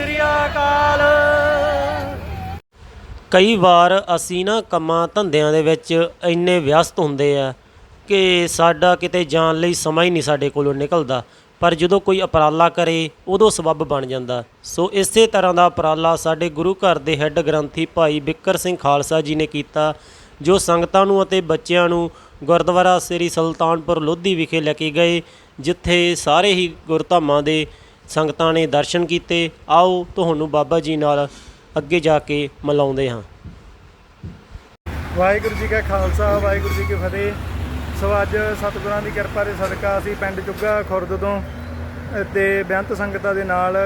ਸ੍ਰੀ ਅਕਾਲ। ਕਈ ਵਾਰ ਅਸੀਂ ਨਾ ਕੰਮਾਂ ਧੰਦਿਆਂ ਦੇ ਵਿੱਚ ਇੰਨੇ ਵਿਅਸਤ ਹੁੰਦੇ ਆ ਕਿ ਸਾਡਾ ਕਿਤੇ ਜਾਣ ਲਈ ਸਮਾਂ ਹੀ ਨਹੀਂ ਸਾਡੇ ਕੋਲੋਂ ਨਿਕਲਦਾ। ਪਰ ਜਦੋਂ ਕੋਈ ਉਪਰਾਲਾ ਕਰੇ, ਉਦੋਂ ਸਬੱਬ ਬਣ ਜਾਂਦਾ। ਸੋ ਇਸੇ ਤਰ੍ਹਾਂ ਦਾ ਉਪਰਾਲਾ ਸਾਡੇ ਗੁਰੂ ਘਰ ਦੇ ਹੈੱਡ ਗ੍ਰੰਥੀ ਭਾਈ ਬਿੱਕਰ ਸਿੰਘ ਖਾਲਸਾ ਜੀ ਨੇ ਕੀਤਾ, ਜੋ ਸੰਗਤਾਂ ਨੂੰ ਅਤੇ ਬੱਚਿਆਂ ਨੂੰ ਗੁਰਦੁਆਰਾ ਸ੍ਰੀ ਸੁਲਤਾਨਪੁਰ ਲੋਧੀ ਵਿਖੇ ਲੈ ਕੇ ਗਏ, ਜਿੱਥੇ ਸਾਰੇ ਹੀ ਗੁਰਧਾਮਾਂ ਦੇ ਸੰਗਤਾਂ ਨੇ ਦਰਸ਼ਨ ਕੀਤੇ। ਆਓ ਤੁਹਾਨੂੰ ਬਾਬਾ ਜੀ ਨਾਲ ਅੱਗੇ ਜਾ ਕੇ ਮਿਲਾਉਂਦੇ ਹਾਂ। ਵਾਹਿਗੁਰੂ ਜੀ ਕਾ ਖਾਲਸਾ, ਵਾਹਿਗੁਰੂ ਜੀ ਕੀ ਫਤਿਹ। ਸੋ ਅੱਜ ਸਤਿਗੁਰਾਂ ਦੀ ਕਿਰਪਾ ਦੇ ਸਦਕਾ ਅਸੀਂ ਪਿੰਡ ਚੁੱਗਾ ਖੁਰਦ ਤੋਂ, ਤੇ ਬੇਅੰਤ ਸੰਗਤਾਂ ਦੇ ਨਾਲ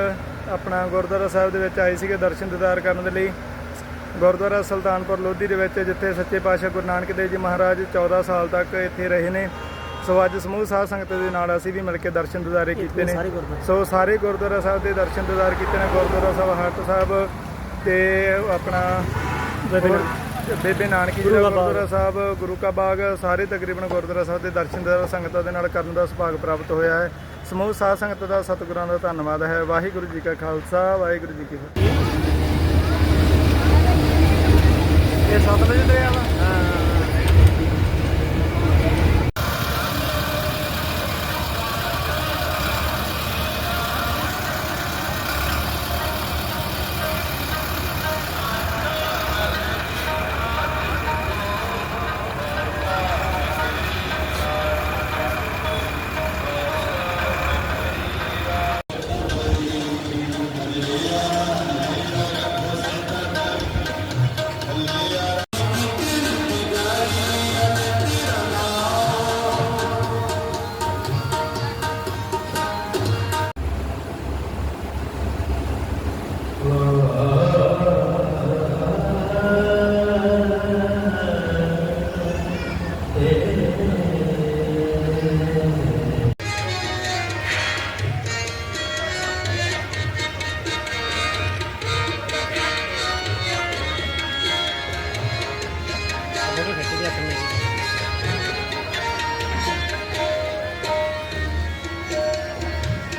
ਆਪਣਾ ਗੁਰਦੁਆਰਾ ਸਾਹਿਬ ਦੇ ਵਿੱਚ ਆਏ ਸੀਗੇ ਦਰਸ਼ਨ ਦਿਦਾਰ ਕਰਨ ਦੇ ਲਈ। ਗੁਰਦੁਆਰਾ ਸੁਲਤਾਨਪੁਰ ਲੋਧੀ ਦੇ ਵਿੱਚ, ਜਿੱਥੇ ਸੱਚੇ ਪਾਤਸ਼ਾਹ ਗੁਰੂ ਨਾਨਕ ਦੇਵ ਜੀ ਮਹਾਰਾਜ 14 ਸਾਲ ਤੱਕ ਇੱਥੇ ਰਹੇ ਨੇ। ਸੋ ਅੱਜ ਸਮੂਹ ਸਾਧ ਸੰਗਤ ਦੇ ਨਾਲ ਅਸੀਂ ਵੀ ਮਿਲ ਕੇ ਦਰਸ਼ਨ ਦਿਦਾਰੇ ਕੀਤੇ ਨੇ। ਸੋ ਸਾਰੇ ਗੁਰਦੁਆਰਾ ਸਾਹਿਬ ਦੇ ਦਰਸ਼ਨ ਦਿਦਾਰ ਕੀਤੇ ਨੇ। ਗੁਰਦੁਆਰਾ ਸਾਹਿਬ ਹਰਤ ਸਾਹਿਬ ਤੇ ਆਪਣਾ ਬੇਬੇ ਨਾਨਕੀ। ਜੀ ਦਾ ਗੁਰਦੁਆਰਾ ਸਾਹਿਬ ਗੁਰੂ ਕਾ ਬਾਗ ਸਾਰੇ ਤਕਰੀਬਨ ਗੁਰਦੁਆਰਾ ਸਾਹਿਬ ਦੇ ਦਰਸ਼ਨ ਦਿਦਾਰ ਸੰਗਤਾਂ ਦੇ ਨਾਲ ਕਰਨ ਦਾ ਸੁਭਾਗ ਪ੍ਰਾਪਤ ਹੋਇਆ ਹੈ। ਸਮੂਹ ਸਾਧ ਸੰਗਤ ਦਾ ਸਤਿਗੁਰਾਂ ਦਾ ਧੰਨਵਾਦ ਹੈ। ਵਾਹਿਗੁਰੂ ਜੀ ਕਾ ਖਾਲਸਾ ਵਾਹਿਗੁਰੂ ਜੀ ਕੀ ਫਤਿਹ। ਇਹ ਸਤਲੁਜ ਦਰਿਆ ਵਾ?